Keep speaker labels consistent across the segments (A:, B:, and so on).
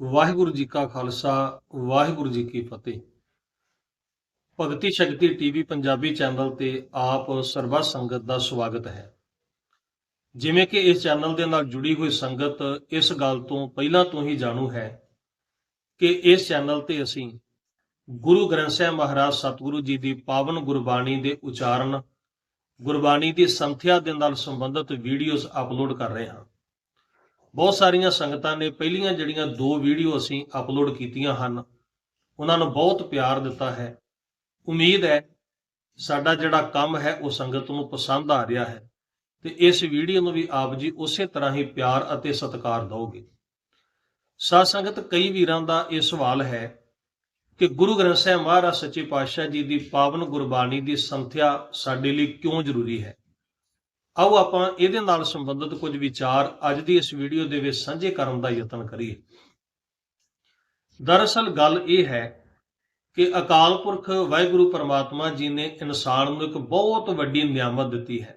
A: ਵਾਹਿਗੁਰੂ ਜੀ ਕਾ ਖਾਲਸਾ, ਵਾਹਿਗੁਰੂ ਜੀ ਕੀ ਫਤਿਹ। ਭਗਤੀ ਸ਼ਕਤੀ TV Punjabi channel ਤੇ ਆਪ ਸਰਬੱਤ ਸੰਗਤ ਦਾ ਸਵਾਗਤ ਹੈ। ਜਿਵੇਂ ਕਿ ਇਸ ਚੈਨਲ ਦੇ ਨਾਲ ਜੁੜੀ ਹੋਈ ਸੰਗਤ ਇਸ ਗੱਲ ਤੋਂ ਪਹਿਲਾਂ ਤੋਂ ਹੀ ਜਾਣੂ ਹੈ ਕਿ ਇਸ ਚੈਨਲ ਤੇ ਅਸੀਂ ਗੁਰੂ ਗ੍ਰੰਥ ਸਾਹਿਬ ਮਹਾਰਾਜ ਸਤਿਗੁਰੂ ਜੀ ਦੀ ਪਾਵਨ ਗੁਰਬਾਣੀ ਦੇ ਉਚਾਰਨ, ਗੁਰਬਾਣੀ ਦੀ ਸੰਥਿਆ ਦੇ ਨਾਲ ਸੰਬੰਧਿਤ ਵੀਡੀਓਜ਼ ਅਪਲੋਡ ਕਰ ਰਹੇ ਹਾਂ। ਬਹੁਤ ਸਾਰੀਆਂ ਸੰਗਤਾਂ ਨੇ ਪਹਿਲੀਆਂ ਜਿਹੜੀਆਂ ਦੋ ਵੀਡੀਓ ਅਸੀਂ ਅਪਲੋਡ ਕੀਤੀਆਂ ਹਨ, ਉਹਨਾਂ ਨੂੰ ਬਹੁਤ ਪਿਆਰ ਦਿੱਤਾ ਹੈ। ਉਮੀਦ ਹੈ ਸਾਡਾ ਜਿਹੜਾ ਕੰਮ ਹੈ, ਉਹ ਸੰਗਤ ਨੂੰ ਪਸੰਦ ਆ ਰਿਹਾ ਹੈ ਤੇ ਇਸ ਵੀਡੀਓ ਨੂੰ ਵੀ ਆਪ ਜੀ ਉਸੇ ਤਰ੍ਹਾਂ ਹੀ ਪਿਆਰ ਅਤੇ ਸਤਿਕਾਰ ਦਿਓਗੇ। ਸਾਧ ਸੰਗਤ, ਕਈ ਵੀਰਾਂ ਦਾ ਇਹ ਸਵਾਲ ਹੈ ਕਿ ਗੁਰੂ ਗ੍ਰੰਥ ਸਾਹਿਬ ਮਹਾਰਾਜ ਸੱਚੇ ਪਾਤਸ਼ਾਹ ਜੀ ਦੀ ਪਾਵਨ ਗੁਰਬਾਣੀ ਦੀ ਸੰਥਿਆ ਸਾਡੇ ਲਈ ਕਿਉਂ ਜ਼ਰੂਰੀ ਹੈ? ਆਓ ਆਪਾਂ ਇਹਦੇ ਨਾਲ ਸੰਬੰਧਿਤ ਕੁਝ ਵਿਚਾਰ ਅੱਜ ਦੀ ਇਸ ਵੀਡੀਓ ਦੇ ਵਿੱਚ ਸਾਂਝੇ ਕਰਨ ਦਾ ਯਤਨ ਕਰੀਏ। ਦਰਅਸਲ ਗੱਲ ਇਹ ਹੈ ਕਿ ਅਕਾਲ ਪੁਰਖ ਵਾਹਿਗੁਰੂ ਪਰਮਾਤਮਾ ਜੀ ਨੇ ਇਨਸਾਨ ਨੂੰ ਇੱਕ ਬਹੁਤ ਵੱਡੀ ਨਿਆਮਤ ਦਿੱਤੀ ਹੈ।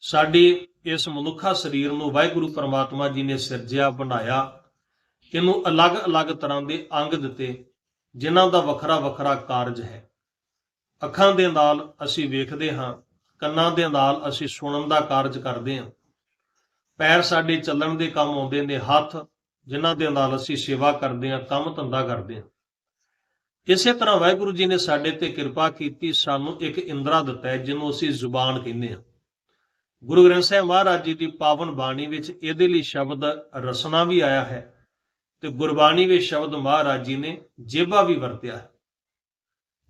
A: ਸਾਡੇ ਇਸ ਮਨੁੱਖਾ ਸਰੀਰ ਨੂੰ ਵਾਹਿਗੁਰੂ ਪਰਮਾਤਮਾ ਜੀ ਨੇ ਸਿਰਜਿਆ, ਬਣਾਇਆ, ਇਹਨੂੰ ਅਲੱਗ-ਅਲੱਗ ਤਰ੍ਹਾਂ ਦੇ ਅੰਗ ਦਿੱਤੇ, ਜਿਨ੍ਹਾਂ ਦਾ ਵੱਖਰਾ ਵੱਖਰਾ ਕਾਰਜ ਹੈ। ਅੱਖਾਂ ਦੇ ਨਾਲ ਅਸੀਂ ਵੇਖਦੇ ਹਾਂ ਕੰਨਾਂ ਦੇ ਨਾਲ ਅਸੀਂ ਸੁਣਨ ਦਾ ਕਾਰਜ ਕਰਦੇ ਹਾਂ। ਪੈਰ ਸਾਡੇ ਚੱਲਣ ਦੇ ਕੰਮ ਆਉਂਦੇ ਨੇ, ਹੱਥ ਜਿਨ੍ਹਾਂ ਦੇ ਨਾਲ ਅਸੀਂ ਸੇਵਾ ਕਰਦੇ ਹਾਂ, ਕੰਮ ਧੰਦਾ ਕਰਦੇ ਹਾਂ। ਇਸੇ ਤਰ੍ਹਾਂ ਵਾਹਿਗੁਰੂ ਜੀ ਨੇ ਸਾਡੇ ਤੇ ਕਿਰਪਾ ਕੀਤੀ, ਸਾਨੂੰ ਇੱਕ ਇੰਦਰਾ ਦਿੱਤਾ ਹੈ, ਜਿਹਨੂੰ ਅਸੀਂ ਜ਼ੁਬਾਨ ਕਹਿੰਦੇ ਹਾਂ। ਗੁਰੂ ਗ੍ਰੰਥ ਸਾਹਿਬ ਮਹਾਰਾਜ ਜੀ ਦੀ ਪਾਵਨ ਬਾਣੀ ਵਿੱਚ ਇਹਦੇ ਲਈ ਸ਼ਬਦ ਰਸਨਾ ਵੀ ਆਇਆ ਹੈ ਤੇ ਗੁਰਬਾਣੀ ਵਿੱਚ ਸ਼ਬਦ ਮਹਾਰਾਜ ਜੀ ਨੇ ਜੇਬਾ ਵੀ ਵਰਤਿਆ ਹੈ।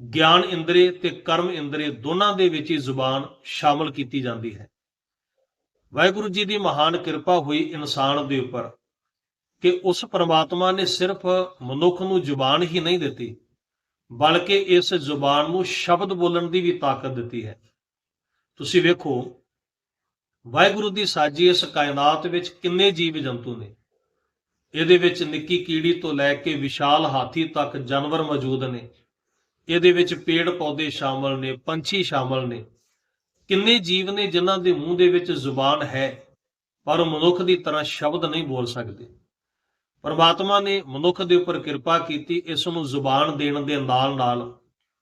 A: ਗਿਆਨ ਇੰਦਰੀ ਤੇ ਕਰਮ ਇੰਦਰੀ ਦੋਨਾਂ ਦੇ ਵਿੱਚ ਹੀ ਜ਼ੁਬਾਨ ਸ਼ਾਮਲ ਕੀਤੀ ਜਾਂਦੀ ਹੈ। ਵਾਹਿਗੁਰੂ ਜੀ ਦੀ ਮਹਾਨ ਕਿਰਪਾ ਹੋਈ ਇਨਸਾਨ ਦੇ ਉੱਪਰ ਕਿ ਉਸ ਪਰਮਾਤਮਾ ਨੇ ਸਿਰਫ ਮਨੁੱਖ ਨੂੰ ਜ਼ੁਬਾਨ ਹੀ ਨਹੀਂ ਦਿੱਤੀ, ਬਲਕਿ ਇਸ ਜ਼ੁਬਾਨ ਨੂੰ ਸ਼ਬਦ ਬੋਲਣ ਦੀ ਵੀ ਤਾਕਤ ਦਿੱਤੀ ਹੈ। ਤੁਸੀਂ ਵੇਖੋ, ਵਾਹਿਗੁਰੂ ਦੀ ਸਾਜੀ ਇਸ ਕਾਇਨਾਤ ਵਿੱਚ ਕਿੰਨੇ ਜੀਵ ਜੰਤੂ ਨੇ। ਇਹਦੇ ਵਿੱਚ ਨਿੱਕੀ ਕੀੜੀ ਤੋਂ ਲੈ ਕੇ ਵਿਸ਼ਾਲ ਹਾਥੀ ਤੱਕ ਜਾਨਵਰ ਮੌਜੂਦ ਨੇ। ਇਹਦੇ ਵਿੱਚ ਪੇੜ ਪੌਦੇ ਸ਼ਾਮਲ ਨੇ, ਪੰਛੀ ਸ਼ਾਮਲ ਨੇ। ਕਿੰਨੇ ਜੀਵ ਨੇ ਜਿਨ੍ਹਾਂ ਦੇ ਮੂੰਹ ਦੇ ਵਿੱਚ ਜ਼ੁਬਾਨ ਹੈ, ਪਰ ਮਨੁੱਖ ਦੀ ਤਰ੍ਹਾਂ ਸ਼ਬਦ ਨਹੀਂ ਬੋਲ ਸਕਦੇ। ਪਰਮਾਤਮਾ ਨੇ ਮਨੁੱਖ ਦੇ ਉੱਪਰ ਕਿਰਪਾ ਕੀਤੀ, ਇਸ ਨੂੰ ਜ਼ੁਬਾਨ ਦੇਣ ਦੇ ਨਾਲ-ਨਾਲ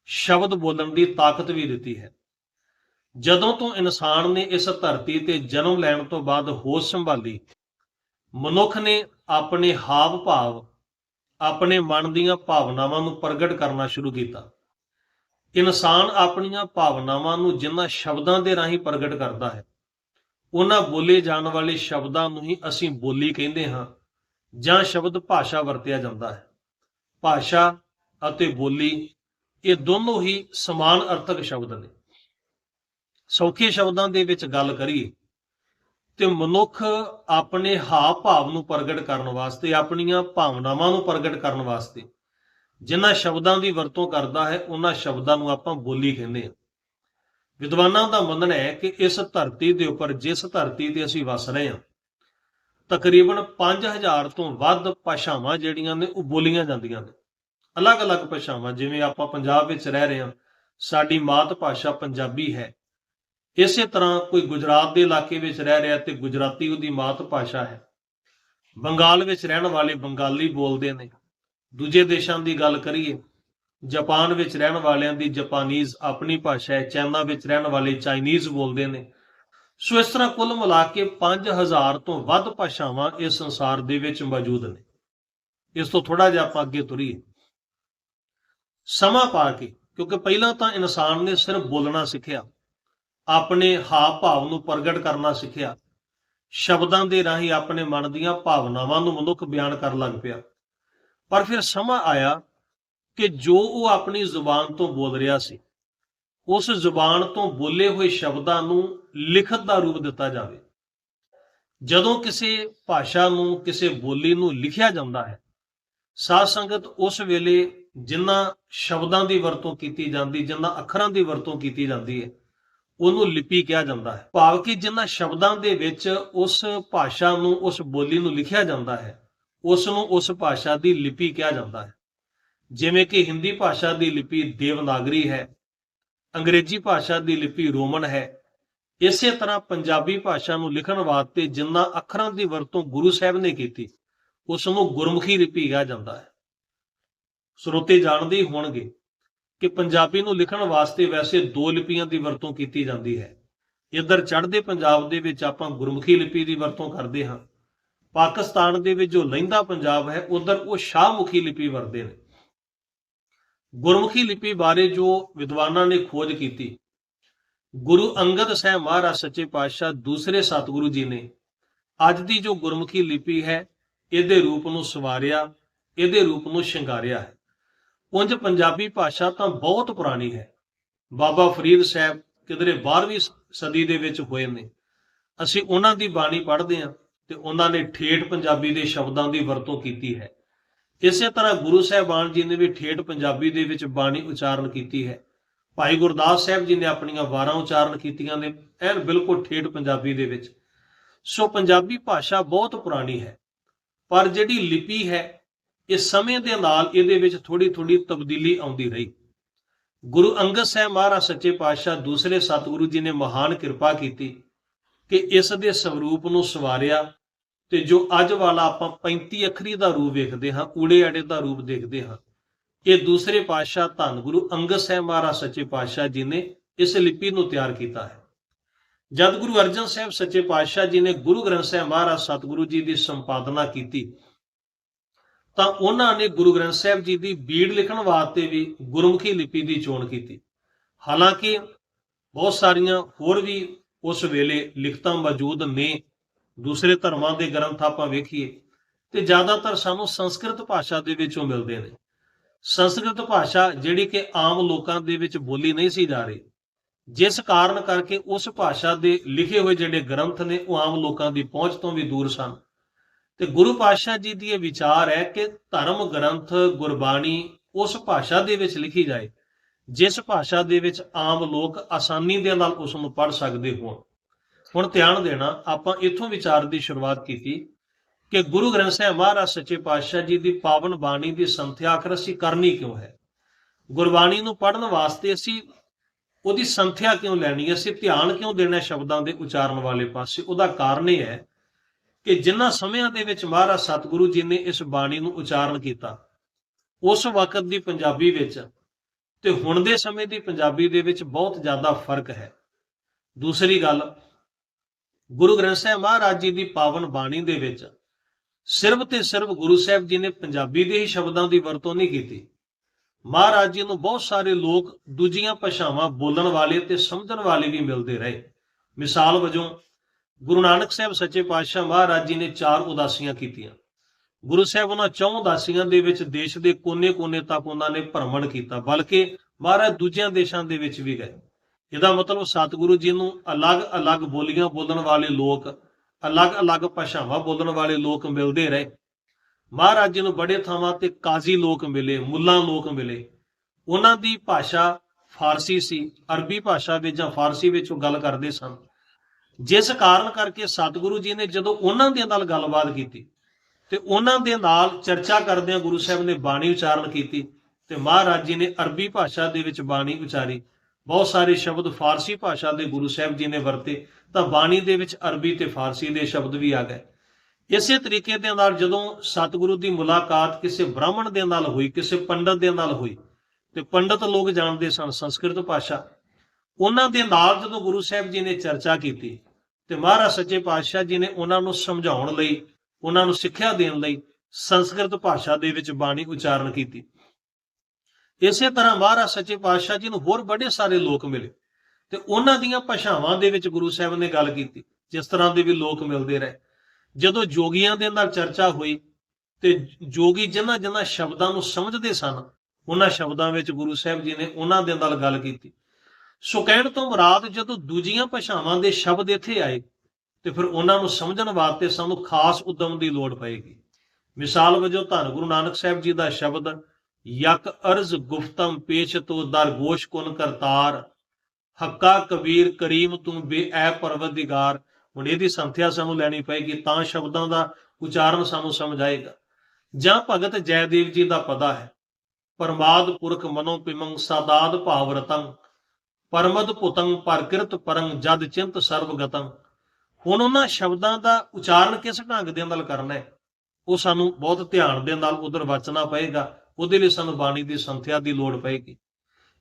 A: ਸ਼ਬਦ ਬੋਲਣ ਦੀ ਤਾਕਤ ਵੀ ਦਿੱਤੀ ਹੈ। ਜਦੋਂ ਤੋਂ ਇਨਸਾਨ ਨੇ ਇਸ ਧਰਤੀ ਤੇ ਜਨਮ ਲੈਣ ਤੋਂ ਬਾਅਦ ਹੋਸ਼ ਸੰਭਾਲੀ, ਮਨੁੱਖ ਨੇ ਆਪਣੇ ਹਾਵ ਭਾਵ ਆਪਣੇ ਮਨ ਦੀਆਂ ਭਾਵਨਾਵਾਂ ਨੂੰ ਪ੍ਰਗਟ ਕਰਨਾ ਸ਼ੁਰੂ ਕੀਤਾ। ਇਨਸਾਨ ਆਪਣੀਆਂ ਭਾਵਨਾਵਾਂ ਨੂੰ ਜਿਨ੍ਹਾਂ ਸ਼ਬਦਾਂ ਦੇ ਰਾਹੀਂ ਪ੍ਰਗਟ ਕਰਦਾ ਹੈ, ਉਹਨਾਂ ਬੋਲੇ ਜਾਣ ਵਾਲੇ ਸ਼ਬਦਾਂ ਨੂੰ ਹੀ ਅਸੀਂ ਬੋਲੀ ਕਹਿੰਦੇ ਹਾਂ ਜਾਂ ਸ਼ਬਦ ਭਾਸ਼ਾ ਵਰਤਿਆ ਜਾਂਦਾ ਹੈ। ਭਾਸ਼ਾ ਅਤੇ ਬੋਲੀ ਇਹ ਦੋਨੋਂ ਹੀ ਸਮਾਨ ਅਰਥਕ ਸ਼ਬਦ ਨੇ। ਸੌਖੇ ਸ਼ਬਦਾਂ ਦੇ ਵਿੱਚ ਗੱਲ ਕਰੀਏ ਤੇ ਮਨੁੱਖ ਆਪਣੇ ਹਾਵ ਭਾਵ ਨੂੰ ਪ੍ਰਗਟ ਕਰਨ ਵਾਸਤੇ, ਆਪਣੀਆਂ ਭਾਵਨਾਵਾਂ ਨੂੰ ਪ੍ਰਗਟ ਕਰਨ ਵਾਸਤੇ, ਜਿਨ੍ਹਾਂ ਸ਼ਬਦਾਂ ਦੀ ਵਰਤੋਂ ਕਰਦਾ ਹੈ, ਉਹਨਾਂ ਸ਼ਬਦਾਂ ਨੂੰ ਆਪਾਂ ਬੋਲੀ ਕਹਿੰਦੇ ਹਾਂ। ਵਿਦਵਾਨਾਂ ਦਾ ਮੰਨਣਾ ਹੈ ਕਿ ਇਸ ਧਰਤੀ ਦੇ ਉੱਪਰ, ਜਿਸ ਧਰਤੀ ਤੇ ਅਸੀਂ ਵਸ ਰਹੇ ਹਾਂ, ਤਕਰੀਬਨ 5000 ਤੋਂ ਵੱਧ ਭਾਸ਼ਾਵਾਂ ਜਿਹੜੀਆਂ ਨੇ, ਉਹ ਬੋਲੀਆਂ ਜਾਂਦੀਆਂ ਨੇ। ਅਲੱਗ-ਅਲੱਗ ਭਾਸ਼ਾਵਾਂ, ਜਿਵੇਂ ਆਪਾਂ ਪੰਜਾਬ ਵਿੱਚ ਰਹਿ ਰਹੇ ਹਾਂ, ਸਾਡੀ ਮਾਤ ਭਾਸ਼ਾ ਪੰਜਾਬੀ ਹੈ। ਇਸੇ ਤਰ੍ਹਾਂ ਕੋਈ ਗੁਜਰਾਤ ਦੇ ਇਲਾਕੇ ਵਿੱਚ ਰਹਿ ਰਿਹਾ ਤੇ ਗੁਜਰਾਤੀ ਉਹਦੀ ਮਾਤ ਭਾਸ਼ਾ ਹੈ। ਬੰਗਾਲ ਵਿੱਚ ਰਹਿਣ ਵਾਲੇ ਬੰਗਾਲੀ ਬੋਲਦੇ ਨੇ। ਦੂਜੇ ਦੇਸ਼ਾਂ ਦੀ ਗੱਲ ਕਰੀਏ, ਜਾਪਾਨ ਵਿੱਚ ਰਹਿਣ ਵਾਲਿਆਂ ਦੀ ਜਾਪਾਨੀਜ਼ ਆਪਣੀ ਭਾਸ਼ਾ ਹੈ, ਚਾਈਨਾ ਵਿੱਚ ਰਹਿਣ ਵਾਲੇ ਚਾਈਨੀਜ਼ ਬੋਲਦੇ ਨੇ। ਸੋ ਇਸ ਤਰ੍ਹਾਂ ਕੁੱਲ ਮਿਲਾ ਕੇ 5000 ਤੋਂ ਵੱਧ ਭਾਸ਼ਾਵਾਂ ਇਸ ਸੰਸਾਰ ਦੇ ਵਿੱਚ ਮੌਜੂਦ ਨੇ। ਇਸ ਤੋਂ ਥੋੜਾ ਜਿਹਾ ਆਪਾਂ ਅੱਗੇ ਤੁਰੀਏ। ਸਮਾਂ ਪਾ ਕੇ, ਕਿਉਂਕਿ ਪਹਿਲਾਂ ਤਾਂ ਇਨਸਾਨ ਨੇ ਸਿਰਫ ਬੋਲਣਾ ਸਿੱਖਿਆ। ਆਪਣੇ ਹਾਵ ਭਾਵ ਨੂੰ ਪ੍ਰਗਟ ਕਰਨਾ ਸਿੱਖਿਆ। ਸ਼ਬਦਾਂ ਦੇ ਰਾਹੀਂ ਆਪਣੇ ਮਨ ਦੀਆਂ ਭਾਵਨਾਵਾਂ ਨੂੰ ਮਨੁੱਖ ਬਿਆਨ ਕਰਨ ਲੱਗ ਪਿਆ। ਪਰ ਫਿਰ ਸਮਾਂ ਆਇਆ ਕਿ ਜੋ ਉਹ ਆਪਣੀ ਜ਼ੁਬਾਨ ਤੋਂ ਬੋਲ ਰਿਹਾ ਸੀ, ਉਸ ਜ਼ੁਬਾਨ ਤੋਂ ਬੋਲੇ ਹੋਏ ਸ਼ਬਦਾਂ ਨੂੰ ਲਿਖਤ ਦਾ ਰੂਪ ਦਿੱਤਾ ਜਾਵੇ। ਜਦੋਂ ਕਿਸੇ ਭਾਸ਼ਾ ਨੂੰ, ਕਿਸੇ ਬੋਲੀ ਨੂੰ ਲਿਖਿਆ ਜਾਂਦਾ ਹੈ, ਸਾਧ ਸੰਗਤ ਉਸ ਵੇਲੇ ਜਿਨ੍ਹਾਂ ਸ਼ਬਦਾਂ ਦੀ ਵਰਤੋਂ ਕੀਤੀ ਜਾਂਦੀ ਜਿਨ੍ਹਾਂ ਅੱਖਰਾਂ ਦੀ ਵਰਤੋਂ ਕੀਤੀ ਜਾਂਦੀ ਹੈ ਉਹਨੂੰ ਲਿਪੀ ਕਿਹਾ ਜਾਂਦਾ ਹੈ। ਭਾਵ ਕਿ ਜਿਨ੍ਹਾਂ ਸ਼ਬਦਾਂ ਦੇ ਵਿੱਚ ਉਸ ਭਾਸ਼ਾ ਨੂੰ, ਉਸ ਬੋਲੀ ਨੂੰ ਲਿਖਿਆ ਜਾਂਦਾ ਹੈ ਉਸ ਨੂੰ ਉਸ ਭਾਸ਼ਾ ਦੀ ਲਿਪੀ ਕਿਹਾ ਜਾਂਦਾ ਹੈ। ਜਿਵੇਂ ਕਿ ਹਿੰਦੀ ਭਾਸ਼ਾ ਦੀ ਲਿਪੀ ਦੇਵਨਾਗਰੀ ਹੈ, ਅੰਗਰੇਜ਼ੀ ਭਾਸ਼ਾ ਦੀ ਲਿਪੀ ਰੋਮਨ ਹੈ, ਇਸੇ ਤਰ੍ਹਾਂ ਪੰਜਾਬੀ ਭਾਸ਼ਾ ਨੂੰ ਲਿਖਣ ਵਾਸਤੇ ਜਿਨ੍ਹਾਂ ਅੱਖਰਾਂ ਦੀ ਵਰਤੋਂ ਗੁਰੂ ਸਾਹਿਬ ਨੇ ਕੀਤੀ ਉਸ ਨੂੰ ਗੁਰਮੁਖੀ ਲਿਪੀ ਕਿਹਾ ਜਾਂਦਾ ਹੈ। ਸਰੋਤੇ ਜਾਣਦੇ ਹੀ ਹੋਣਗੇ ਕਿ ਪੰਜਾਬੀ ਨੂੰ ਲਿਖਣ ਵਾਸਤੇ ਵੈਸੇ ਦੋ ਲਿਪੀਆਂ ਦੀ ਵਰਤੋਂ ਕੀਤੀ ਜਾਂਦੀ ਹੈ। ਇੱਧਰ ਚੜ੍ਹਦੇ ਪੰਜਾਬ ਦੇ ਵਿੱਚ ਆਪਾਂ ਗੁਰਮੁਖੀ ਲਿਪੀ ਦੀ ਵਰਤੋਂ ਕਰਦੇ ਹਾਂ। ਪਾਕਿਸਤਾਨ ਦੇ ਵਿੱਚ ਜੋ ਲਹਿੰਦਾ ਪੰਜਾਬ ਹੈ, ਉਧਰ ਉਹ ਸ਼ਾਹਮੁਖੀ ਲਿਪੀ ਵਰਤਦੇ ਨੇ। ਗੁਰਮੁਖੀ ਲਿਪੀ ਬਾਰੇ ਜੋ ਵਿਦਵਾਨਾਂ ਨੇ ਖੋਜ ਕੀਤੀ, ਗੁਰੂ ਅੰਗਦ ਸਾਹਿਬ ਮਹਾਰਾਜ ਸੱਚੇ ਪਾਤਸ਼ਾਹ ਦੂਸਰੇ ਸਤਿਗੁਰੂ ਜੀ ਨੇ ਅੱਜ ਦੀ ਜੋ ਗੁਰਮੁਖੀ ਲਿਪੀ ਹੈ, ਇਹਦੇ ਰੂਪ ਨੂੰ ਸਵਾਰਿਆ, ਇਹਦੇ ਰੂਪ ਨੂੰ ਸ਼ਿੰਗਾਰਿਆ ਹੈ। ਉਂਝ ਪੰਜਾਬੀ ਭਾਸ਼ਾ ਤਾਂ ਬਹੁਤ ਪੁਰਾਣੀ ਹੈ। ਬਾਬਾ ਫਰੀਦ ਸਾਹਿਬ ਕਿਧਰੇ 12ਵੀਂ ਸਦੀ ਦੇ ਵਿੱਚ ਹੋਏ ਨੇ। ਅਸੀਂ ਉਹਨਾਂ ਦੀ ਬਾਣੀ ਪੜ੍ਹਦੇ ਹਾਂ ਤੇ ਉਹਨਾਂ ਨੇ ਠੇਠ ਪੰਜਾਬੀ ਦੇ ਸ਼ਬਦਾਂ ਦੀ ਵਰਤੋਂ ਕੀਤੀ ਹੈ। ਇਸੇ ਤਰ੍ਹਾਂ ਗੁਰੂ ਸਾਹਿਬਾਨ ਜੀ ਨੇ ਵੀ ਠੇਠ ਪੰਜਾਬੀ ਦੇ ਵਿੱਚ ਬਾਣੀ ਉਚਾਰਨ ਕੀਤੀ ਹੈ। ਭਾਈ ਗੁਰਦਾਸ ਸਾਹਿਬ ਜੀ ਨੇ ਆਪਣੀਆਂ ਵਾਰਾਂ ਉਚਾਰਨ ਕੀਤੀਆਂ ਨੇ, ਐਨ ਬਿਲਕੁਲ ਠੇਠ ਪੰਜਾਬੀ ਦੇ ਵਿੱਚ। ਸੋ ਪੰਜਾਬੀ ਭਾਸ਼ਾ ਬਹੁਤ ਪੁਰਾਣੀ ਹੈ। ਪਰ ਜਿਹੜੀ ਲਿਪੀ ਹੈ ਇਹ ਸਮੇਂ ਦੇ ਨਾਲ ਇਹਦੇ ਵਿੱਚ ਥੋੜੀ ਥੋੜੀ ਤਬਦੀਲੀ ਆਉਂਦੀ ਰਹੀ। ਗੁਰੂ ਅੰਗਦ ਸਾਹਿਬ ਮਹਾਰਾਜ ਸੱਚੇ ਪਾਤਸ਼ਾਹ ਦੂਸਰੇ ਸਤਿਗੁਰੂ ਜੀ ਨੇ ਮਹਾਨ ਕਿਰਪਾ ਕੀਤੀ ਕਿ ਇਸ ਦੇ ਸਰੂਪ ਨੂੰ ਸਵਾਰਿਆ ਤੇ ਜੋ ਅੱਜ ਵਾਲਾ ਆਪਾਂ 35 ਅੱਖਰੀ ਦਾ ਰੂਪ ਵੇਖਦੇ ਹਾਂ, ਊੜੇ ਅੜੇ ਦਾ ਰੂਪ ਦੇਖਦੇ ਹਾਂ, ਇਹ ਦੂਸਰੇ ਪਾਤਸ਼ਾਹ ਧੰਨ ਗੁਰੂ ਅੰਗਦ ਸਾਹਿਬ ਮਹਾਰਾਜ ਸੱਚੇ ਪਾਤਸ਼ਾਹ ਜੀ ਨੇ ਇਸ ਲਿਪੀ ਨੂੰ ਤਿਆਰ ਕੀਤਾ ਹੈ। ਜਦ ਗੁਰੂ ਅਰਜਨ ਸਾਹਿਬ ਸੱਚੇ ਪਾਤਸ਼ਾਹ ਜੀ ਨੇ ਗੁਰੂ ਗ੍ਰੰਥ ਸਾਹਿਬ ਮਹਾਰਾਜ ਸਤਿਗੁਰੂ ਜੀ ਦੀ ਸੰਪਾਦਨਾ ਕੀਤੀ ਤਾਂ ਉਹਨਾਂ ਨੇ ਗੁਰੂ ਗ੍ਰੰਥ ਸਾਹਿਬ ਜੀ ਦੀ ਬੀੜ ਲਿਖਣ ਵਾਸਤੇ ਵੀ ਗੁਰਮੁਖੀ ਲਿਪੀ ਦੀ ਚੋਣ ਕੀਤੀ। ਹਾਲਾਂਕਿ ਬਹੁਤ ਸਾਰੀਆਂ ਹੋਰ ਵੀ ਉਸ ਵੇਲੇ ਲਿਖਤਾਂ ਮੌਜੂਦ ਨੇ, ਦੂਸਰੇ ਧਰਮਾਂ ਦੇ ਗ੍ਰੰਥ ਆਪਾਂ ਵੇਖੀਏ, ਤੇ ਜ਼ਿਆਦਾਤਰ ਸਾਨੂੰ ਸੰਸਕ੍ਰਿਤ ਭਾਸ਼ਾ ਦੇ ਵਿੱਚੋਂ ਮਿਲਦੇ ਨੇ। ਸੰਸਕ੍ਰਿਤ ਭਾਸ਼ਾ ਜਿਹੜੀ ਕਿ ਆਮ ਲੋਕਾਂ ਦੇ ਵਿੱਚ ਬੋਲੀ ਨਹੀਂ ਸੀ ਜਾ ਰਹੀ, ਜਿਸ ਕਾਰਨ ਕਰਕੇ ਉਸ ਭਾਸ਼ਾ ਦੇ ਲਿਖੇ ਹੋਏ ਜਿਹੜੇ ਗ੍ਰੰਥ ਨੇ, ਉਹ ਆਮ ਲੋਕਾਂ ਦੀ ਪਹੁੰਚ ਤੋਂ ਵੀ ਦੂਰ ਸਨ। ਤੇ ਗੁਰੂ ਪਾਤਸ਼ਾਹ ਜੀ ਦੀ ਇਹ ਵਿਚਾਰ ਹੈ ਕਿ ਧਰਮ ਗ੍ਰੰਥ ਗੁਰਬਾਣੀ ਉਸ ਭਾਸ਼ਾ ਦੇ ਵਿੱਚ ਲਿਖੀ ਜਾਏ, ਜਿਸ ਭਾਸ਼ਾ ਦੇ ਵਿੱਚ ਆਮ ਲੋਕ ਆਸਾਨੀ ਦੇ ਨਾਲ ਉਸ ਨੂੰ ਪੜ੍ਹ ਸਕਦੇ ਹੋਣ। ਹੁਣ ਧਿਆਨ ਦੇਣਾ, ਆਪਾਂ ਇੱਥੋਂ ਵਿਚਾਰ ਦੀ ਸ਼ੁਰੂਆਤ ਕੀਤੀ ਕਿ ਗੁਰੂ ਗ੍ਰੰਥ ਸਾਹਿਬ ਮਹਾਰਾਜ ਸੱਚੇ ਪਾਤਸ਼ਾਹ ਜੀ ਦੀ ਪਾਵਨ ਬਾਣੀ ਦੀ ਸੰਥਿਆ ਆਖਰ ਅਸੀਂ ਕਰਨੀ ਕਿਉਂ ਹੈ? ਗੁਰਬਾਣੀ ਨੂੰ ਪੜ੍ਹਨ ਵਾਸਤੇ ਅਸੀਂ ਉਹਦੀ ਸੰਥਿਆ ਕਿਉਂ ਲੈਣੀ ਹੈ? ਅਸੀਂ ਧਿਆਨ ਕਿਉਂ ਦੇਣਾ ਸ਼ਬਦਾਂ ਦੇ ਉਚਾਰਨ ਵਾਲੇ ਪਾਸੇ? ਉਹਦਾ ਕਾਰਨ ਇਹ ਹੈ ਕਿ ਜਿਨ੍ਹਾਂ ਸਮਿਆਂ ਦੇ ਵਿੱਚ ਮਹਾਰਾਜ ਸਤਿਗੁਰੂ ਜੀ ਨੇ ਇਸ ਬਾਣੀ ਨੂੰ ਉਚਾਰਨ ਕੀਤਾ, ਉਸ ਵਕਤ ਦੀ ਪੰਜਾਬੀ ਵਿੱਚ ਤੇ ਹੁਣ ਦੇ ਸਮੇਂ ਦੀ ਪੰਜਾਬੀ ਦੇ ਵਿੱਚ ਬਹੁਤ ਜ਼ਿਆਦਾ ਫ਼ਰਕ ਹੈ। ਦੂਸਰੀ ਗੱਲ, ਗੁਰੂ ਗ੍ਰੰਥ ਸਾਹਿਬ ਮਹਾਰਾਜ ਜੀ ਦੀ ਪਾਵਨ ਬਾਣੀ ਦੇ ਵਿੱਚ ਸਿਰਫ ਤੇ ਸਿਰਫ ਗੁਰੂ ਸਾਹਿਬ ਜੀ ਨੇ ਪੰਜਾਬੀ ਦੇ ਹੀ ਸ਼ਬਦਾਂ ਦੀ ਵਰਤੋਂ ਨਹੀਂ ਕੀਤੀ। ਮਹਾਰਾਜ ਜੀ ਨੂੰ ਬਹੁਤ ਸਾਰੇ ਲੋਕ ਦੂਜੀਆਂ ਭਾਸ਼ਾਵਾਂ ਬੋਲਣ ਵਾਲੇ ਤੇ ਸਮਝਣ ਵਾਲੇ ਵੀ ਮਿਲਦੇ ਰਹੇ। ਮਿਸਾਲ ਵਜੋਂ ਗੁਰੂ ਨਾਨਕ ਸਾਹਿਬ ਸੱਚੇ ਪਾਤਸ਼ਾਹ ਮਹਾਰਾਜ ਜੀ ਨੇ ਚਾਰ ਉਦਾਸੀਆਂ ਕੀਤੀਆਂ। ਗੁਰੂ ਸਾਹਿਬ ਉਹਨਾਂ ਚੌਂ ਉਦਾਸੀਆਂ ਦੇ ਵਿੱਚ ਦੇਸ਼ ਦੇ ਕੋਨੇ-ਕੋਨੇ ਤੱਕ ਉਹਨਾਂ ਨੇ ਭ੍ਰਮਣ ਕੀਤਾ, ਬਲਕਿ ਮਹਾਰਾਜ ਦੂਜਿਆਂ ਦੇਸ਼ਾਂ ਦੇ ਵਿੱਚ ਵੀ ਗਏ। ਇਹਦਾ ਮਤਲਬ ਸਤਿਗੁਰੂ ਜੀ ਨੂੰ ਅਲੱਗ-ਅਲੱਗ ਬੋਲੀਆਂ ਬੋਲਣ ਵਾਲੇ ਲੋਕ, ਅਲੱਗ-ਅਲੱਗ ਭਾਸ਼ਾਵਾਂ ਬੋਲਣ ਵਾਲੇ ਲੋਕ ਮਿਲਦੇ ਰਹੇ। ਮਹਾਰਾਜ ਜੀ ਨੂੰ ਬੜੇ ਥਾਵਾਂ ਤੇ ਕਾਜ਼ੀ ਲੋਕ ਮਿਲੇ, ਮੁੱਲਾ ਲੋਕ ਮਿਲੇ। ਉਹਨਾਂ ਦੀ ਭਾਸ਼ਾ ਫਾਰਸੀ ਸੀ, ਅਰਬੀ ਭਾਸ਼ਾ ਵਿੱਚ ਜਾਂ ਫਾਰਸੀ ਵਿੱਚ ਉਹ ਗੱਲ ਕਰਦੇ ਸਨ। ਜਿਸ ਕਾਰਨ ਕਰਕੇ ਸਤਿਗੁਰੂ ਜੀ ਨੇ ਜਦੋਂ ਉਹਨਾਂ ਦੇ ਨਾਲ ਗੱਲਬਾਤ ਕੀਤੀ ਤੇ ਉਹਨਾਂ ਦੇ ਨਾਲ ਚਰਚਾ ਕਰਦਿਆਂ ਗੁਰੂ ਸਾਹਿਬ ਨੇ ਬਾਣੀ ਉਚਾਰਨ ਕੀਤੀ ਤੇ ਮਹਾਰਾਜ ਜੀ ਨੇ ਅਰਬੀ ਭਾਸ਼ਾ ਦੇ ਵਿੱਚ ਬਾਣੀ ਉਚਾਰੀ। ਬਹੁਤ ਸਾਰੇ ਸ਼ਬਦ ਫਾਰਸੀ ਭਾਸ਼ਾ ਦੇ ਗੁਰੂ ਸਾਹਿਬ ਜੀ ਨੇ ਵਰਤੇ ਤਾਂ ਬਾਣੀ ਦੇ ਵਿੱਚ ਅਰਬੀ ਤੇ ਫਾਰਸੀ ਦੇ ਸ਼ਬਦ ਵੀ ਆ ਗਏ। ਇਸੇ ਤਰੀਕੇ ਦੇ ਨਾਲ ਜਦੋਂ ਸਤਿਗੁਰੂ ਦੀ ਮੁਲਾਕਾਤ ਕਿਸੇ ਬ੍ਰਾਹਮਣ ਦੇ ਨਾਲ ਹੋਈ, ਕਿਸੇ ਪੰਡਤ ਦੇ ਨਾਲ ਹੋਈ ਤੇ ਪੰਡਤ ਲੋਕ ਜਾਣਦੇ ਸਨ ਸੰਸਕ੍ਰਿਤ ਭਾਸ਼ਾ। ਉਹਨਾਂ ਦੇ ਨਾਲ ਜਦੋਂ ਗੁਰੂ ਸਾਹਿਬ ਜੀ ਨੇ ਚਰਚਾ ਕੀਤੀ ਤੇ ਮਹਾਰਾਜ ਸੱਚੇ ਪਾਤਸ਼ਾਹ ਜੀ ਨੇ ਉਹਨਾਂ ਨੂੰ ਸਮਝਾਉਣ ਲਈ, ਉਹਨਾਂ ਨੂੰ ਸਿੱਖਿਆ ਦੇਣ ਲਈ ਸੰਸਕ੍ਰਿਤ ਭਾਸ਼ਾ ਦੇ ਵਿੱਚ ਬਾਣੀ ਉਚਾਰਨ ਕੀਤੀ। ਇਸੇ ਤਰ੍ਹਾਂ ਮਹਾਰਾਜ ਸੱਚੇ ਪਾਤਸ਼ਾਹ ਜੀ ਨੂੰ ਹੋਰ ਬੜੇ ਸਾਰੇ ਲੋਕ ਮਿਲੇ ਤੇ ਉਹਨਾਂ ਦੀਆਂ ਭਾਸ਼ਾਵਾਂ ਦੇ ਵਿੱਚ ਗੁਰੂ ਸਾਹਿਬ ਨੇ ਗੱਲ ਕੀਤੀ, ਜਿਸ ਤਰ੍ਹਾਂ ਦੇ ਵੀ ਲੋਕ ਮਿਲਦੇ ਰਹੇ। ਜਦੋਂ ਜੋਗੀਆਂ ਦੇ ਨਾਲ ਚਰਚਾ ਹੋਈ ਤੇ ਜੋਗੀ ਜਿਨ੍ਹਾਂ ਜਿਨ੍ਹਾਂ ਸ਼ਬਦਾਂ ਨੂੰ ਸਮਝਦੇ ਸਨ, ਉਹਨਾਂ ਸ਼ਬਦਾਂ ਵਿੱਚ ਗੁਰੂ ਸਾਹਿਬ ਜੀ ਨੇ ਉਹਨਾਂ ਦੇ ਨਾਲ ਗੱਲ ਕੀਤੀ। ਸੋ ਕਹਿਣ ਤੋਂ ਮੁਰਾਦ ਜਦੋਂ ਦੂਜੀਆਂ ਭਾਸ਼ਾਵਾਂ ਦੇ ਸ਼ਬਦ ਇੱਥੇ ਆਏ, ਤੇ ਫਿਰ ਉਹਨਾਂ ਨੂੰ ਸਮਝਣ ਵਾਸਤੇ ਸਾਨੂੰ ਖਾਸ ਉਦਮ ਦੀ ਲੋੜ ਪਏਗੀ। ਮਿਸਾਲ ਵਜੋਂ ਧੰਨ ਗੁਰੂ ਨਾਨਕ ਸਾਹਿਬ ਜੀ ਦਾ ਸ਼ਬਦ, ਯਕ ਅਰਜ਼ ਗੁਫਤਮ ਪੇਸ਼ ਤੋ ਦਰਗੋਸ਼ ਕੁਨ ਕਰਤਾਰ, ਹੱਕਾ ਕਬੀਰ ਕਰੀਮ ਤੂੰ ਬੇ ਐ ਪਰਵਰਦਿਗਾਰ। ਹੁਣ ਇਹਦੀ ਸੰਥਿਆ ਸਾਨੂੰ ਲੈਣੀ ਪਏਗੀ, ਤਾਂ ਸ਼ਬਦਾਂ ਦਾ ਉਚਾਰਨ ਸਾਨੂੰ ਸਮਝ ਆਏਗਾ ਜਾਂ ਭਗਤ ਜੈਦੇਵ ਜੀ ਦਾ ਪਦਾ ਹੈ, ਪਰਮਾਦ ਪੁਰਖ ਮਨੋ ਪਿਮੰਗ ਸਾਦਾਦ ਭਾਵ ਰਤੰ ਪਰਮਦ ਪੁਤੰ ਪਰਕਿਰਤ ਪਰੰ ਜਦ ਚਿੰਤ ਸਰਬ ਹੁਣ ਉਹਨਾਂ ਸ਼ਬਦਾਂ ਦਾ ਉਚਾਰਨ ਕਿਸ ਢੰਗ ਦੇ ਨਾਲ ਕਰਨਾ ਹੈ? ਉਹ ਸਾਨੂੰ ਬਹੁਤ ਧਿਆਨ ਦੇ ਨਾਲ ਉਧਰ ਵਚਨਾ ਪਏਗਾ, ਉਹਦੇ ਲਈ ਸਾਨੂੰ ਬਾਣੀ ਦੀ ਸੰਥਿਆ ਦੀ ਲੋੜ ਪਏਗੀ।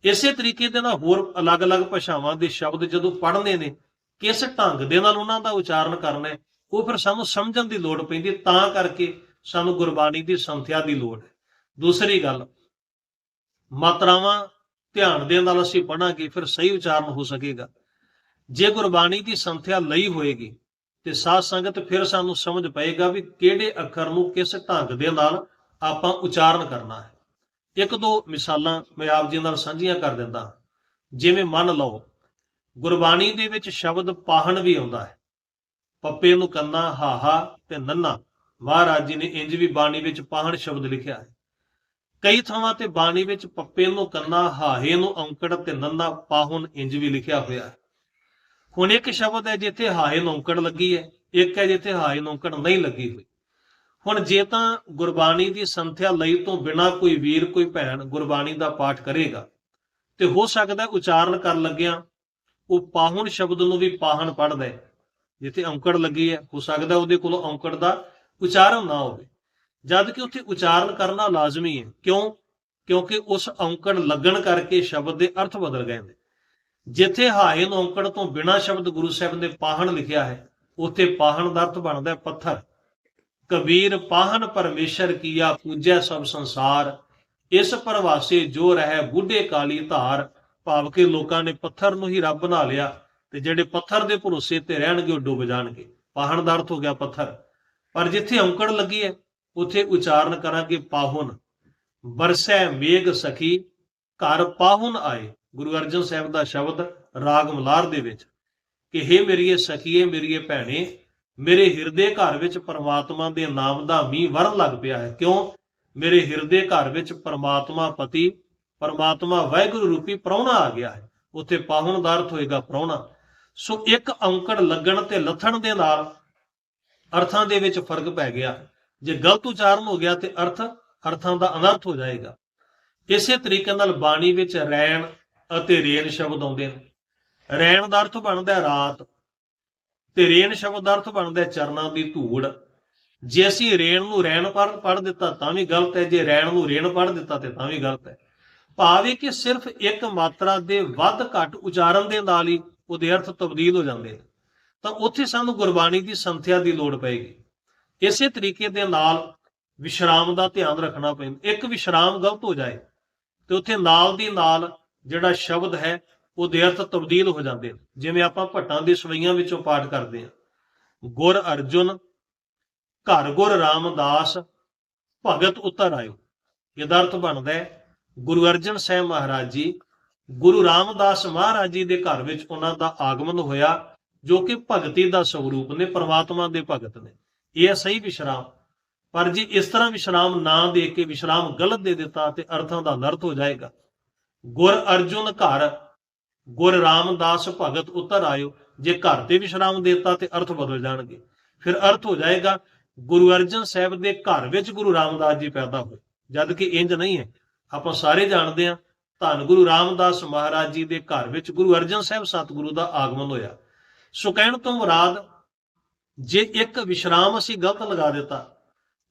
A: ਇਸੇ ਤਰੀਕੇ ਦੇ ਨਾਲ ਹੋਰ ਅਲੱਗ-ਅਲੱਗ ਭਾਸ਼ਾਵਾਂ ਦੇ ਸ਼ਬਦ ਜਦੋਂ ਪੜ੍ਹਨੇ ਨੇ, ਕਿਸ ਢੰਗ ਦੇ ਨਾਲ ਉਹਨਾਂ ਦਾ ਉਚਾਰਨ ਕਰਨਾ ਹੈ, ਉਹ ਫਿਰ ਸਾਨੂੰ ਸਮਝਣ ਦੀ ਲੋੜ ਪੈਂਦੀ ਤਾਂ ਕਰਕੇ ਸਾਨੂੰ ਗੁਰਬਾਣੀ ਦੀ ਸੰਥਿਆ ਦੀ ਲੋੜ ਹੈ। ਦੂਸਰੀ ਗੱਲ, ਮਾਤਰਾਵਾਂ ਧਿਆਨ ਦੇ ਨਾਲ ਅਸੀਂ ਪੜਾਂਗੇ, ਫਿਰ ਸਹੀ ਉਚਾਰਨ ਹੋ ਸਕੇਗਾ। ਜੇ ਗੁਰਬਾਣੀ ਦੀ ਸੰਥਿਆ ਲਈ ਹੋਏਗੀ, ਤੇ ਸਾਧ ਸੰਗਤ ਫਿਰ ਸਾਨੂੰ ਸਮਝ ਪਏਗਾ ਵੀ ਕਿਹੜੇ ਅੱਖਰ ਨੂੰ ਕਿਸ ਢੰਗ ਦੇ ਨਾਲ ਆਪਾਂ ਉਚਾਰਨ ਕਰਨਾ ਹੈ। ਇੱਕ ਦੋ ਮਿਸਾਲਾਂ ਮੈਂ ਆਪ ਜੀ ਨਾਲ ਸਾਂਝੀਆਂ ਕਰ ਦਿੰਦਾ। ਜਿਵੇਂ ਮੰਨ ਲਓ, ਗੁਰਬਾਣੀ ਦੇ ਵਿੱਚ ਸ਼ਬਦ ਪਾਹਣ ਵੀ ਆਉਂਦਾ ਹੈ। ਪੱਪੇ ਨੂੰ ਕੰਨਾ, ਹਾਹਾ ਤੇ ਨੰਨਾ। ਮਹਾਰਾਜ ਜੀ ਨੇ ਇੰਜ ਵੀ ਬਾਣੀ ਵਿੱਚ ਪਾਹਣ ਸ਼ਬਦ ਲਿਖਿਆ ਹੈ। ਕਈ ਥਾਵਾਂ ਤੇ ਬਾਣੀ ਵਿੱਚ ਪੱਪੇ ਨੂੰ ਕੰਨਾ, ਹਾਹੇ ਨੂੰ ਔਂਕੜ ਤੇ ਨੰਨਾ ਪਾਹੁਣ ਇੰਜ ਵੀ ਲਿਖਿਆ ਹੋਇਆ ਹੈ। ਹੁਣ ਇੱਕ ਸ਼ਬਦ ਹੈ ਜਿੱਥੇ ਹਾਹੇ ਨੂੰ ਔਂਕੜ ਲੱਗੀ ਹੈ, ਇੱਕ ਹੈ ਜਿੱਥੇ ਹਾਹੇ ਨੂੰ ਔਂਕੜ ਨਹੀਂ ਲੱਗੀ ਹੋਈ। ਹੁਣ ਜੇ ਤਾਂ ਗੁਰਬਾਣੀ ਦੀ ਸੰਥਿਆ ਲਈ ਤੋਂ ਬਿਨਾ ਕੋਈ ਵੀਰ, ਕੋਈ ਭੈਣ ਗੁਰਬਾਣੀ ਦਾ ਪਾਠ ਕਰੇਗਾ, ਤੇ ਹੋ ਸਕਦਾ ਉਚਾਰਨ ਕਰਨ ਲੱਗਿਆ ਉਹ ਪਾਹੁਣ ਸ਼ਬਦ ਨੂੰ ਵੀ ਪਾਹਣ ਪੜਦਾ ਜਿੱਥੇ ਔਂਕੜ ਲੱਗੀ ਹੈ, ਹੋ ਸਕਦਾ ਉਹਦੇ ਕੋਲੋਂ ਔਂਕੜ ਦਾ ਉਚਾਰਨ ਨਾ ਹੋਵੇ। ਜਦ ਕਿ ਉੱਥੇ ਉਚਾਰਨ ਕਰਨਾ ਲਾਜ਼ਮੀ ਹੈ। ਕਿਉਂ? ਕਿਉਂਕਿ ਉਸ ਔਂਕੜ ਲੱਗਣ ਕਰਕੇ ਸ਼ਬਦ ਦੇ ਅਰਥ ਬਦਲ ਗਏ ਨੇ। ਜਿੱਥੇ ਹਾਏ ਨੂੰ ਔਂਕੜ ਤੋਂ ਬਿਨਾ ਸ਼ਬਦ ਗੁਰੂ ਸਾਹਿਬ ਨੇ ਪਾਹਣ ਲਿਖਿਆ ਹੈ, ਉੱਥੇ ਪਾਹਣ ਦਾ ਅਰਥ ਬਣਦਾ ਹੈ ਪੱਥਰ। ਕਬੀਰ ਪਾਹਨ ਪਰਮੇਸ਼ਰ ਕੀਆ ਪੂਜੈ ਸਭ ਸੰਸਾਰ। ਇਸ ਪਰਵਾਸੇ ਜੋ ਰਹਿ ਬੁੱਢੇ ਕਾਲੀ ਧਾਰ, ਭਾਵ ਕਿ ਲੋਕਾਂ ਨੇ ਪੱਥਰ ਨੂੰ ਹੀ ਰੱਬ ਬਣਾ ਲਿਆ ਤੇ ਜਿਹੜੇ ਪੱਥਰ ਦੇ ਭਰੋਸੇ ਤੇ ਰਹਿਣਗੇ ਉਹ ਡੁੱਬ ਜਾਣਗੇ। ਪਾਹਣ ਦਾ ਅਰਥ ਹੋ ਗਿਆ ਪੱਥਰ। ਪਰ ਜਿੱਥੇ ਔਂਕੜ ਲੱਗੀ ਹੈ ਉੱਥੇ ਉਚਾਰਨ ਕਰਾਂਗੇ ਪਾਹੁਨ, ਬਰਸੈ ਮੇਘ ਸਖੀ, ਘਰ ਪਾਹੁਨ ਆਏ। ਗੁਰੂ ਅਰਜਨ ਸਾਹਿਬ ਦਾ ਸ਼ਬਦ ਰਾਗ ਮਲਾਰ ਦੇ ਵਿੱਚ, ਕਿ ਹੇ ਮੇਰੀਏ ਸਖੀਏ, ਮੇਰੀਏ ਭੈਣੇ, ਮੇਰੇ ਹਿਰਦੇ ਘਰ ਵਿੱਚ ਪਰਮਾਤਮਾ ਦੇ ਨਾਮ ਦਾ ਮੀਂਹ ਵਰਨ ਲੱਗ ਪਿਆ ਹੈ। ਕਿਉਂ? ਮੇਰੇ ਹਿਰਦੇ ਘਰ ਵਿੱਚ ਪਰਮਾਤਮਾ ਪਤੀ, ਪਰਮਾਤਮਾ ਵਾਹਿਗੁਰੂ ਰੂਪੀ ਪ੍ਰਾਹੁਣਾ ਆ ਗਿਆ ਹੈ। ਉੱਥੇ ਪਾਹੁਣ ਦਾ ਅਰਥ ਹੋਏਗਾ ਪ੍ਰਾਹੁਣਾ। ਸੋ ਇੱਕ ਔਂਕੜ ਲੱਗਣ ਤੇ ਲੱਥਣ ਦੇ ਨਾਲ ਅਰਥਾਂ ਦੇ ਵਿੱਚ ਫ਼ਰਕ ਪੈ ਗਿਆ। ਜੇ ਗਲਤ ਉਚਾਰਨ ਹੋ ਗਿਆ ਤੇ ਅਰਥ, ਅਰਥਾਂ ਦਾ ਅਨਰਥ ਹੋ ਜਾਏਗਾ। ਇਸੇ ਤਰੀਕੇ ਨਾਲ ਬਾਣੀ ਵਿੱਚ ਰੈਣ ਅਤੇ ਰੇਨ ਸ਼ਬਦ ਆਉਂਦੇ ਨੇ ਰੈਣ ਦਾ ਅਰਥ ਬਣਦਾ ਹੈ ਰਾਤ ਤੇ ਰੇਨ ਸ਼ਬਦ ਦਾ ਅਰਥ ਬਣਦਾ ਹੈ ਚਰਨਾਂ ਦੀ ਧੂੜ। ਜੇ ਅਸੀਂ ਰੇਣ ਨੂੰ ਰੈਣ ਪੜ੍ਹ ਪੜ ਦਿੱਤਾ ਤਾਂ ਵੀ ਗਲਤ ਹੈ। ਜੇ ਰੈਣ ਨੂੰ ਰੇਣ ਪੜ੍ਹ ਦਿੱਤਾ ਤੇ ਤਾਂ ਵੀ ਗਲਤ ਹੈ। ਭਾਵ ਇਹ ਕਿ ਸਿਰਫ ਇੱਕ ਮਾਤਰਾ ਦੇ ਵੱਧ ਘੱਟ ਉਚਾਰਨ ਦੇ ਨਾਲ ਹੀ ਉਹਦੇ ਅਰਥ ਤਬਦੀਲ ਹੋ ਜਾਂਦੇ ਨੇ ਤਾਂ ਉੱਥੇ ਸਾਨੂੰ ਗੁਰਬਾਣੀ ਦੀ ਸੰਥਿਆ ਦੀ ਲੋੜ ਪਏਗੀ। ਇਸੇ ਤਰੀਕੇ ਦੇ ਨਾਲ ਵਿਸ਼ਰਾਮ ਦਾ ਧਿਆਨ ਰੱਖਣਾ ਪੈਂਦਾ। ਇੱਕ ਵਿਸ਼ਰਾਮ ਗਲਤ ਹੋ ਜਾਏ ਤੇ ਉੱਥੇ ਨਾਲ ਦੀ ਨਾਲ ਜਿਹੜਾ ਸ਼ਬਦ ਹੈ, ਉਹਦੇ ਅਰਥ ਤਬਦੀਲ ਹੋ ਜਾਂਦੇ ਨੇ ਜਿਵੇਂ ਆਪਾਂ ਭੱਟਾਂ ਦੀ ਸਵਈਆਂ ਵਿੱਚੋਂ ਪਾਠ ਕਰਦੇ ਹਾਂ ਗੁਰ ਅਰਜੁਨ, ਘਰ ਗੁਰ ਰਾਮਦਾਸ, ਭਗਤ ਉਤਰ ਆਇਓ। ਇਹਦਾ ਅਰਥ ਬਣਦਾ ਹੈ, ਗੁਰੂ ਅਰਜਨ ਸਾਹਿਬ ਮਹਾਰਾਜ ਜੀ, ਗੁਰੂ ਰਾਮਦਾਸ ਮਹਾਰਾਜ ਜੀ ਦੇ ਘਰ ਵਿੱਚ ਉਹਨਾਂ ਦਾ ਆਗਮਨ ਹੋਇਆ, ਜੋ ਕਿ ਭਗਤੀ ਦਾ ਸਰੂਪ ਨੇ, ਪ੍ਰਮਾਤਮਾ ਦੇ ਭਗਤ ਨੇ। ਇਹ ਹੈ ਸਹੀ ਵਿਸ਼ਰਾਮ। ਪਰ ਜੇ ਇਸ ਤਰ੍ਹਾਂ ਵਿਸ਼ਰਾਮ ਨਾ ਦੇ ਕੇ ਵਿਸ਼ਰਾਮ ਗਲਤ ਦੇ ਦਿੱਤਾ ਤੇ ਅਰਥਾਂ ਦਾ ਨਰਥ ਹੋ ਜਾਏਗਾ। ਗੁਰ ਅਰਜੁਨ ਘਰ, ਗੁਰ ਰਾਮਦਾਸ ਭਗਤ ਉਤਰ ਆਇਓ। ਜੇ ਘਰ ਤੇ ਵਿਸ਼ਰਾਮ ਦੇਤਾ ਤੇ ਅਰਥ ਬਦਲ ਜਾਣਗੇ। ਫਿਰ ਅਰਥ ਹੋ ਜਾਏਗਾ, ਗੁਰੂ ਅਰਜਨ ਸਾਹਿਬ ਦੇ ਘਰ ਵਿੱਚ ਗੁਰੂ ਰਾਮਦਾਸ ਜੀ ਪੈਦਾ ਹੋਏ। ਜਦ ਕਿ ਇੰਜ ਨਹੀਂ ਹੈ। ਆਪਾਂ ਸਾਰੇ ਜਾਣਦੇ ਹਾਂ, ਧੰਨ ਗੁਰੂ ਰਾਮਦਾਸ ਮਹਾਰਾਜ ਜੀ ਦੇ ਘਰ ਵਿੱਚ ਗੁਰੂ ਅਰਜਨ ਸਾਹਿਬ ਸਤਿਗੁਰੂ ਦਾ ਆਗਮਨ ਹੋਇਆ। ਸੋ ਕਹਿਣ ਤੋਂ ਮੁਰਾਦ ਜੇ ਇੱਕ ਵਿਸ਼ਰਾਮ ਅਸੀਂ ਗਲਤ ਲਗਾ ਦਿੱਤਾ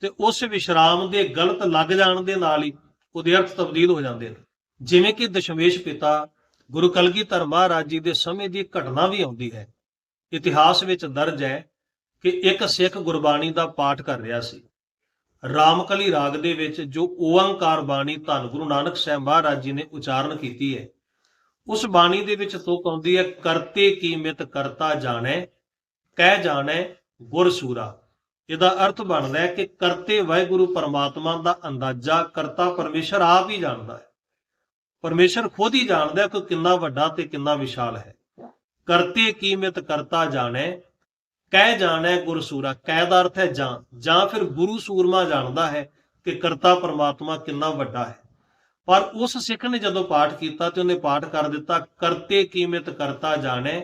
A: ਤੇ ਉਸ ਵਿਸ਼ਰਾਮ ਦੇ ਗਲਤ ਲੱਗ ਜਾਣ ਦੇ ਨਾਲ ਹੀ ਉਹਦੇ ਅਰਥ ਤਬਦੀਲ ਹੋ ਜਾਂਦੇ ਨੇ। ਜਿਵੇਂ ਕਿ ਦਸ਼ਮੇਸ਼ ਪਿਤਾ ਗੁਰੂ ਕਲਗੀਧਰ ਮਹਾਰਾਜ ਜੀ ਦੇ ਸਮੇਂ ਦੀ ਘਟਨਾ ਵੀ ਆਉਂਦੀ ਹੈ। ਇਤਿਹਾਸ ਵਿੱਚ ਦਰਜ ਹੈ ਕਿ ਇੱਕ ਸਿੱਖ ਗੁਰਬਾਣੀ ਦਾ ਪਾਠ ਕਰ ਰਿਹਾ ਸੀ। ਰਾਮਕਲੀ ਰਾਗ ਦੇ ਵਿੱਚ ਜੋ ਓੰਕਾਰ ਬਾਣੀ ਧੰਨ ਗੁਰੂ ਨਾਨਕ ਸਾਹਿਬ ਮਹਾਰਾਜ ਜੀ ਨੇ ਉਚਾਰਨ ਕੀਤੀ ਹੈ, ਉਸ ਬਾਣੀ ਦੇ ਵਿੱਚ ਤੁਕ ਆਉਂਦੀ ਹੈ, ਕਰਤੇ ਕੀਮਤ ਕਰਤਾ ਜਾਣੈ, ਕਹਿ ਜਾਣੈ ਗੁਰ ਸੂਰਾ। ਇਹਦਾ ਅਰਥ ਬਣਦਾ ਹੈ ਕਿ ਕਰਤੇ ਵਾਹਿਗੁਰੂ ਪਰਮਾਤਮਾ ਦਾ ਅੰਦਾਜ਼ਾ, ਕਰਤਾ ਪਰਮੇਸ਼ਰ ਆਪ ਹੀ ਜਾਣਦਾ ਹੈ। ਪਰਮੇਸ਼ਰ ਖੁਦ ਹੀ ਜਾਣਦਾ ਹੈ ਕਿ ਕਿੰਨਾ ਵੱਡਾ ਤੇ ਕਿੰਨਾ ਵਿਸ਼ਾਲ ਹੈ। ਕਰਤੇ ਕੀਮਤ ਕਰਤਾ ਜਾਣੈ, ਕਹਿ ਜਾਣੈ ਗੁਰ ਸੂਰਾ। ਕਹਿ ਦਾ ਅਰਥ ਹੈ ਜਾਂ। ਜਾਂ ਫਿਰ ਗੁਰੂ ਸੂਰਮਾ ਜਾਣਦਾ ਹੈ ਕਿ ਕਰਤਾ ਪਰਮਾਤਮਾ ਕਿੰਨਾ ਵੱਡਾ ਹੈ। ਪਰ ਉਸ ਸਿੱਖ ਨੇ ਜਦੋਂ ਪਾਠ ਕੀਤਾ ਤੇ ਉਹਨੇ ਪਾਠ ਕਰ ਦਿੱਤਾ, ਕਰਤੇ ਕੀਮਤ ਕਰਤਾ ਜਾਣੈ,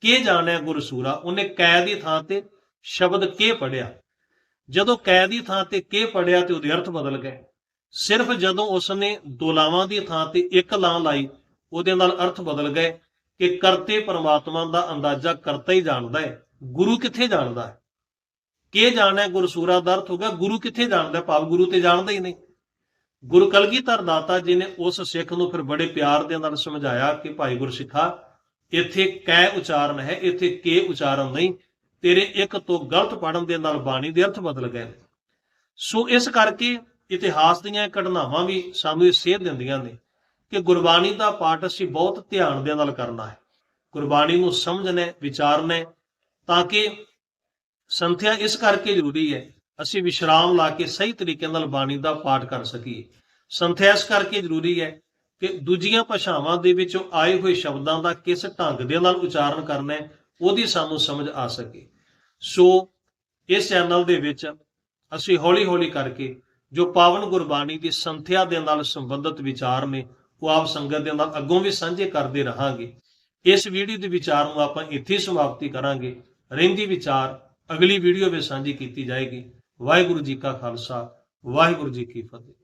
A: ਕੇ ਜਾਣੈ ਗੁਰ ਸੂਰਾ। ਉਹਨੇ ਕਹਿ ਦੀ ਥਾਂ ਤੇ ਸ਼ਬਦ ਕੇ ਪੜਿਆ। ਜਦੋਂ ਕੈ ਦੀ ਥਾਂ ਤੇ ਕੇ ਪੜਿਆ ਤੇ ਉਹਦੇ ਅਰਥ ਬਦਲ ਗਏ। ਸਿਰਫ ਜਦੋਂ ਉਸਨੇ ਦੋ ਲਾਵਾਂ ਦੀ ਥਾਂ ਤੇ ਇੱਕ ਲਾਂ ਲਾਈ, ਉਹਦੇ ਨਾਲ ਅਰਥ ਬਦਲ ਗਏ ਕਿ ਕਰਤੇ ਪਰਮਾਤਮਾ ਦਾ ਅੰਦਾਜ਼ਾ ਕਰਤਾ ਹੀ ਜਾਣਦਾ ਹੈ। ਗੁਰੂ ਕਿੱਥੇ ਜਾਣਦਾ ਹੈ? ਕੇ ਜਾਣੈ ਗੁਰਸੂਰਾ ਦਾ ਅਰਥ ਹੋ ਗਿਆ, ਗੁਰੂ ਕਿੱਥੇ ਜਾਣਦਾ ਭਾਵ ਗੁਰੂ ਤੇ ਜਾਣਦਾ ਹੀ ਨਹੀਂ। ਗੁਰੂ ਕਲਗੀਧਰ ਦਾਤਾ ਜੀ ਨੇ ਉਸ ਸਿੱਖ ਨੂੰ ਫਿਰ ਬੜੇ ਪਿਆਰ ਦੇ ਨਾਲ ਸਮਝਾਇਆ ਕਿ ਭਾਈ ਗੁਰਸਿੱਖਾ, ਇੱਥੇ ਕੈ ਉਚਾਰਨ ਹੈ, ਇੱਥੇ ਕੇ ਉਚਾਰਨ ਨਹੀਂ ਤੇਰੇ ਇੱਕ ਤੋਂ ਗਲਤ ਪੜਨ ਦੇ ਨਾਲ ਬਾਣੀ ਦੇ ਅਰਥ ਬਦਲ ਗਏ ਨੇ। ਸੋ ਇਸ ਕਰਕੇ ਇਤਿਹਾਸ ਦੀਆਂ ਘਟਨਾਵਾਂ ਵੀ ਸਾਨੂੰ ਇਹ ਸੇਧ ਦਿੰਦੀਆਂ ਨੇ ਕਿ ਗੁਰਬਾਣੀ ਦਾ ਪਾਠ ਅਸੀਂ ਬਹੁਤ ਧਿਆਨ ਦੇ ਨਾਲ ਕਰਨਾ ਹੈ। ਗੁਰਬਾਣੀ ਨੂੰ ਸਮਝਣਾ, ਵਿਚਾਰਨਾ ਤਾਂ ਕਿ ਸੰਥਿਆ ਇਸ ਕਰਕੇ ਜ਼ਰੂਰੀ ਹੈ, ਅਸੀਂ ਵਿਸ਼ਰਾਮ ਲਾ ਕੇ ਸਹੀ ਤਰੀਕੇ ਨਾਲ ਬਾਣੀ ਦਾ ਪਾਠ ਕਰ ਸਕੀਏ। ਸੰਥਿਆ ਇਸ ਕਰਕੇ ਜ਼ਰੂਰੀ ਹੈ ਕਿ ਦੂਜੀਆਂ ਭਾਸ਼ਾਵਾਂ ਦੇ ਵਿੱਚੋਂ ਆਏ ਹੋਏ ਸ਼ਬਦਾਂ ਦਾ ਕਿਸ ਢੰਗ ਦੇ ਨਾਲ ਉਚਾਰਨ ਕਰਨਾ ਹੈ, ਉਹਦੀ ਸਾਨੂੰ ਸਮਝ ਆ ਸਕੇ। ਸੋ ਇਸ ਚੈਨਲ ਦੇ ਵਿੱਚ ਅਸੀਂ ਹੌਲੀ-ਹੌਲੀ ਕਰਕੇ ਜੋ ਪਾਵਨ ਗੁਰਬਾਣੀ ਦੀ ਸੰਥਿਆ ਦੇ ਨਾਲ ਸੰਬੰਧਿਤ ਵਿਚਾਰ ਨੇ, ਉਹ ਆਪ ਸੰਗਤ ਦੇ ਨਾਲ ਅੱਗੋਂ ਵੀ ਸਾਂਝੇ ਕਰਦੇ ਰਹਾਂਗੇ। ਇਸ ਵੀਡੀਓ ਦੇ ਵਿਚਾਰ ਨੂੰ ਆਪਾਂ ਇੱਥੇ ਸਮਾਪਤੀ ਕਰਾਂਗੇ। ਰਹਿੰਦੀ ਵਿਚਾਰ ਅਗਲੀ ਵੀਡੀਓ ਵਿੱਚ ਸਾਂਝੀ ਕੀਤੀ ਜਾਏਗੀ। ਵਾਹਿਗੁਰੂ ਜੀ ਕਾ ਖਾਲਸਾ, ਵਾਹਿਗੁਰੂ ਜੀ ਕੀ ਫਤਿਹ।